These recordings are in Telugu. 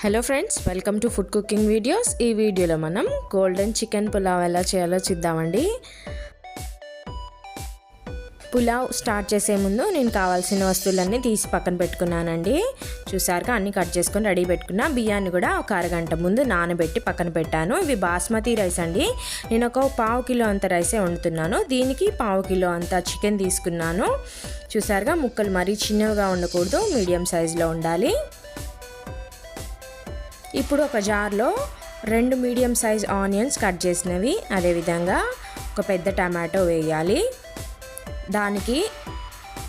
Hello friends welcome to food cooking videos ఈ వీడియోలో మనం గోల్డెన్ చికెన్ పులావ్ ఎలా చేయాలో చూద్దామండి. పులావ్ స్టార్ట్ చేసే ముందు నేను కావాల్సిన వస్తువులన్నీ తీసి పక్కన పెట్టుకున్నానండి. చూసారుగా అన్నీ కట్ చేసుకొని రెడీ పెట్టుకున్నా బియ్యాన్ని కూడా ఒక అరగంట ముందు నానబెట్టి పక్కన పెట్టాను. ఇవి బాస్మతి రైస్ అండి. నేను ఒక పావు కిలో అంత రైసే వండుతున్నాను. దీనికి పావు కిలో అంత చికెన్ తీసుకున్నాను. చూసారుగా ముక్కలు మరీ చిన్నవిగా ఉండకూడదు మీడియం సైజులో ఉండాలి. ఇప్పుడు ఒక జార్లో రెండు మీడియం సైజ్ ఆనియన్స్ కట్ చేసినవి. అదేవిధంగా ఒక పెద్ద టమాటో వేయాలి. దానికి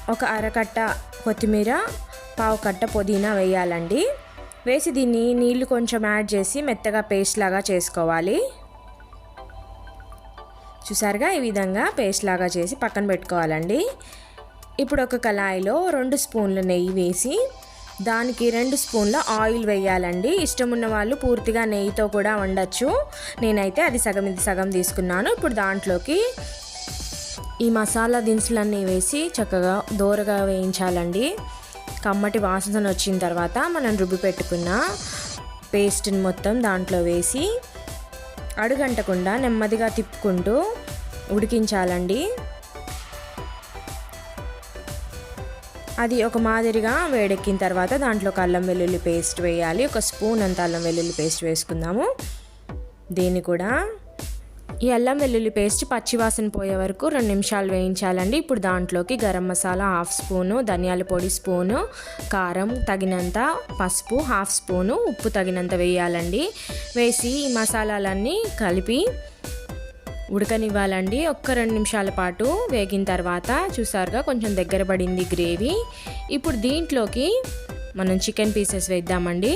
ఒక అరకట్ట కొత్తిమీర పావు కట్ట పుదీనా వేయాలండి. వేసి దీన్ని నీళ్ళు కొంచెం యాడ్ చేసి మెత్తగా పేస్ట్ లాగా చేసుకోవాలి. చూసారుగా? ఈ విధంగా పేస్ట్ లాగా చేసి పక్కన పెట్టుకోవాలండి. ఇప్పుడు ఒక కళాయిలో రెండు స్పూన్లు నెయ్యి వేసి దానికి రెండు స్పూన్ల ఆయిల్ వేయాలండి. ఇష్టం ఉన్న వాళ్ళు పూర్తిగా నెయ్యితో కూడా వండొచ్చు. నేనైతే అది సగం ఇది సగం తీసుకున్నాను. ఇప్పుడు దాంట్లోకి ఈ మసాలా దినుసులన్నీ వేసి చక్కగా దోరగా వేయించాలండి. కమ్మటి వాసన వచ్చిన తర్వాత మనం రుబ్బి పెట్టుకున్న పేస్ట్ని మొత్తం దాంట్లో వేసి అడుగంటకుండా నెమ్మదిగా తిప్పుకుంటూ ఉడికించాలండి. అది ఒక మాదిరిగా వేడెక్కిన తర్వాత దాంట్లో అల్లం వెల్లుల్లి పేస్ట్ వేయాలి. ఒక స్పూన్ అంత అల్లం వెల్లుల్లి పేస్ట్ వేసుకుందాము. దీన్ని కూడా ఈ అల్లం వెల్లుల్లి పేస్ట్ పచ్చివాసన పోయే వరకు రెండు నిమిషాలు వేయించాలండి. ఇప్పుడు దాంట్లోకి గరం మసాలా హాఫ్ స్పూను ధనియాల పొడి స్పూను కారం తగినంత పసుపు హాఫ్ స్పూను ఉప్పు తగినంత వేయాలండి. వేసి ఈ మసాలాలన్నీ కలిపి ఉడకనివ్వాలండి. ఒక్క రెండు నిమిషాల పాటు వేగిన తర్వాత చూసారుగా కొంచెం దగ్గర పడింది గ్రేవీ. ఇప్పుడు దీంట్లోకి మనం చికెన్ పీసెస్ వేద్దామండి.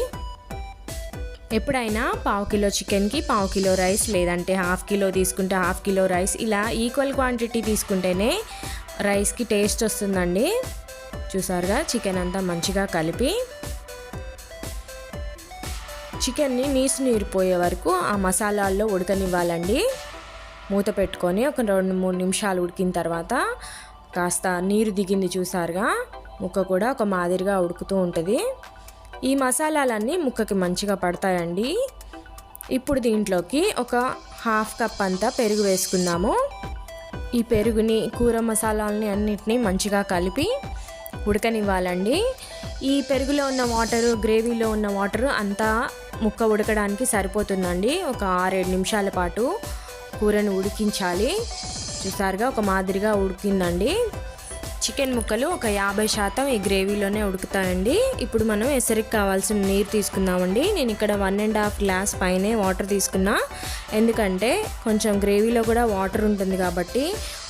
ఎప్పుడైనా పావు కిలో చికెన్కి పావు కిలో రైస్ లేదంటే హాఫ్ కిలో తీసుకుంటే హాఫ్ కిలో రైస్ ఇలా ఈక్వల్ క్వాంటిటీ తీసుకుంటేనే రైస్కి టేస్ట్ వస్తుందండి. చూసారుగా చికెన్ అంతా మంచిగా కలిపి చికెన్ని నీసు నీరు పోయే వరకు ఆ మసాలాల్లో ఉడకనివ్వాలండి. మూత పెట్టుకొని ఒక రెండు మూడు నిమిషాలు ఉడికిన తర్వాత కాస్త నీరు దిగింది చూసారుగా? ముక్క కూడా ఒక మాదిరిగా ఉడుకుతూ ఉంటుంది. ఈ మసాలాలన్నీ ముక్కకి మంచిగా పడతాయండి. ఇప్పుడు దీంట్లోకి ఒక హాఫ్ కప్ అంతా పెరుగు వేసుకుందాము. ఈ పెరుగుని కూర మసాలాలని అన్నిటినీ మంచిగా కలిపి ఉడకనివ్వాలండి. ఈ పెరుగులో ఉన్న వాటరు గ్రేవీలో ఉన్న వాటరు అంతా ముక్క ఉడకడానికి సరిపోతుందండి. ఒక ఆరేడు నిమిషాల పాటు కూరను ఉడికించాలి. చూసారుగా ఒక మాదిరిగా ఉడికిందండి. చికెన్ ముక్కలు ఒక యాభై శాతం ఈ గ్రేవీలోనే ఉడుకుతాయండి. ఇప్పుడు మనం ఎసరికి కావాల్సిన నీరు తీసుకుందామండి. నేను ఇక్కడ వన్ అండ్ హాఫ్ గ్లాస్ పైనే వాటర్ తీసుకున్నా. ఎందుకంటే కొంచెం గ్రేవీలో కూడా వాటర్ ఉంటుంది కాబట్టి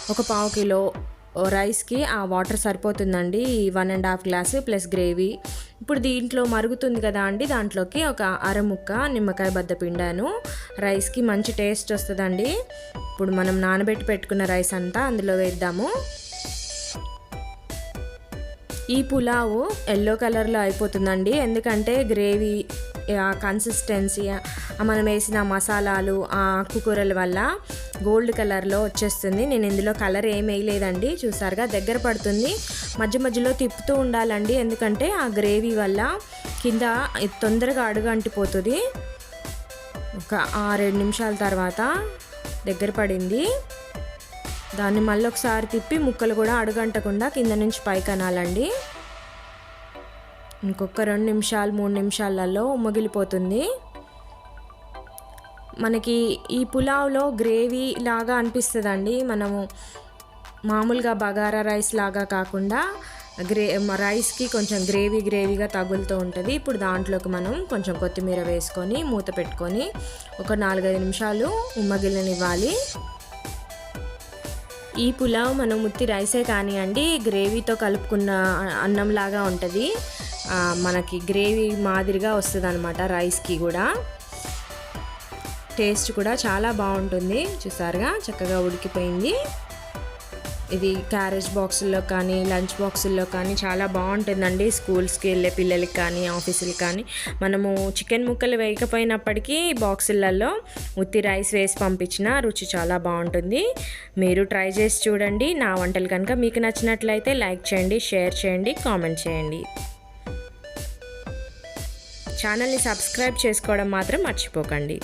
ఒక పావు కిలో రైస్కి ఆ వాటర్ సరిపోతుందండి. ఈ one and half glass plus gravy. ఇప్పుడు దీంట్లో మరుగుతుంది కదా అండి దాంట్లోకి ఒక అర ముక్క నిమ్మకాయ బద్ద పిండాను రైస్కి మంచి టేస్ట్ వస్తుందండి. ఇప్పుడు మనం నానబెట్టి పెట్టుకున్న రైస్ అంతా అందులో వేద్దాము. ఈ పులావు ఎల్లో కలర్లో అయిపోతుందండి. ఎందుకంటే గ్రేవీ కన్సిస్టెన్సీ మనం వేసిన మసాలాలు ఆ ఆకుకూరల వల్ల గోల్డ్ కలర్లో వచ్చేస్తుంది. నేను ఇందులో కలర్ ఏం వేయలేదండి. చూసారుగా దగ్గర పడుతుంది. మధ్య మధ్యలో తిప్పుతూ ఉండాలండి. ఎందుకంటే ఆ గ్రేవీ వల్ల కింద తొందరగా అడుగు అంటిపోతుంది. ఒక ఆరేడు నిమిషాల తర్వాత దగ్గర పడింది. దాన్ని మళ్ళీ ఒకసారి తిప్పి ముక్కలు కూడా అడుగంటకుండా కింద నుంచి పైకి అనాలండి. ఇంకొక రెండు నిమిషాలు మూడు నిమిషాలలో ఉమ్మగిలిపోతుంది మనకి ఈ పులావ్లో గ్రేవీ లాగా అనిపిస్తుందండి. మనము మామూలుగా బగారా రైస్ లాగా కాకుండా గ్రే రైస్కి కొంచెం గ్రేవీ గ్రేవీగా తగులుతూ ఉంటుంది. ఇప్పుడు దాంట్లోకి మనం కొంచెం కొత్తిమీర వేసుకొని మూత పెట్టుకొని ఒక నాలుగైదు నిమిషాలు ఉమ్మగిల్లనివ్వాలి. ఈ పులావ్ మనం ముత్తి రైసే కానివ్వండి గ్రేవీతో కలుపుకున్న అన్నంలాగా ఉంటుంది. మనకి గ్రేవీ మాదిరిగా వస్తుంది అనమాట రైస్కి కూడా. టేస్ట్ కూడా చాలా బాగుంటుంది. చూసారుగా? చక్కగా ఉడికిపోయింది. ఇది క్యారేజ్ బాక్సుల్లో కానీ లంచ్ బాక్సుల్లో కానీ చాలా బాగుంటుందండి. స్కూల్స్కి వెళ్ళే పిల్లలకి కానీ ఆఫీసులకి కానీ. మనము చికెన్ ముక్కలు వేయకపోయినప్పటికీ బాక్సులలో ఉత్తి రైస్ వేసి పంపించిన రుచి చాలా బాగుంటుంది. మీరు ట్రై చేసి చూడండి. నా వంటలు కనుక మీకు నచ్చినట్లయితే లైక్ చేయండి షేర్ చేయండి కామెంట్ చేయండి. ఛానల్ని సబ్స్క్రైబ్ చేసుకోవడం మాత్రం మర్చిపోకండి.